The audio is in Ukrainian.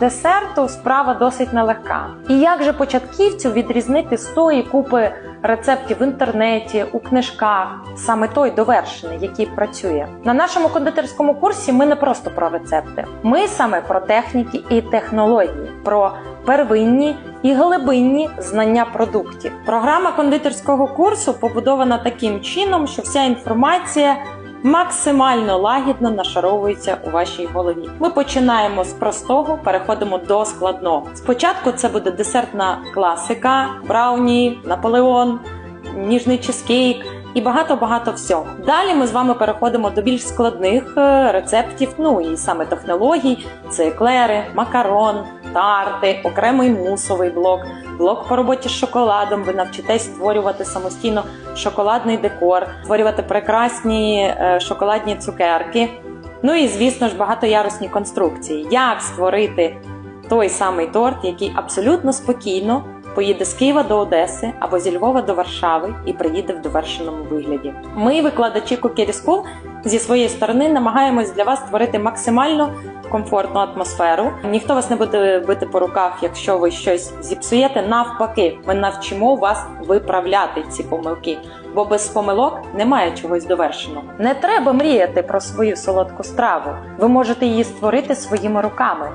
десерту справа досить нелегка. І як же початківцю відрізнити з тої купи рецептів в інтернеті, у книжках, саме той довершений, який працює? На нашому кондитерському курсі ми не просто про рецепти, ми саме про техніки і технології, про первинні і глибинні знання продуктів. Програма кондитерського курсу побудована таким чином, що вся інформація максимально лагідно нашаровується у вашій голові. Ми починаємо з простого, переходимо до складного. Спочатку це буде десертна класика, брауні, наполеон, ніжний чизкейк. І багато-багато всього. Далі ми з вами переходимо до більш складних е, рецептів, ну і саме технологій: це еклери, макарон, тарти, окремий мусовий блок, блок по роботі з шоколадом. Ви навчитесь створювати самостійно шоколадний декор, створювати прекрасні е, шоколадні цукерки. Ну і звісно ж багатоярусні конструкції. Як створити той самий торт, який абсолютно спокійно поїде з Києва до Одеси або зі Львова до Варшави і приїде в довершеному вигляді. Ми, викладачі Cookery School, зі своєї сторони намагаємось для вас створити максимально комфортну атмосферу. Ніхто вас не буде бити по руках, якщо ви щось зіпсуєте. Навпаки, ми навчимо вас виправляти ці помилки, бо без помилок немає чогось довершеного. Не треба мріяти про свою солодку страву. Ви можете її створити своїми руками.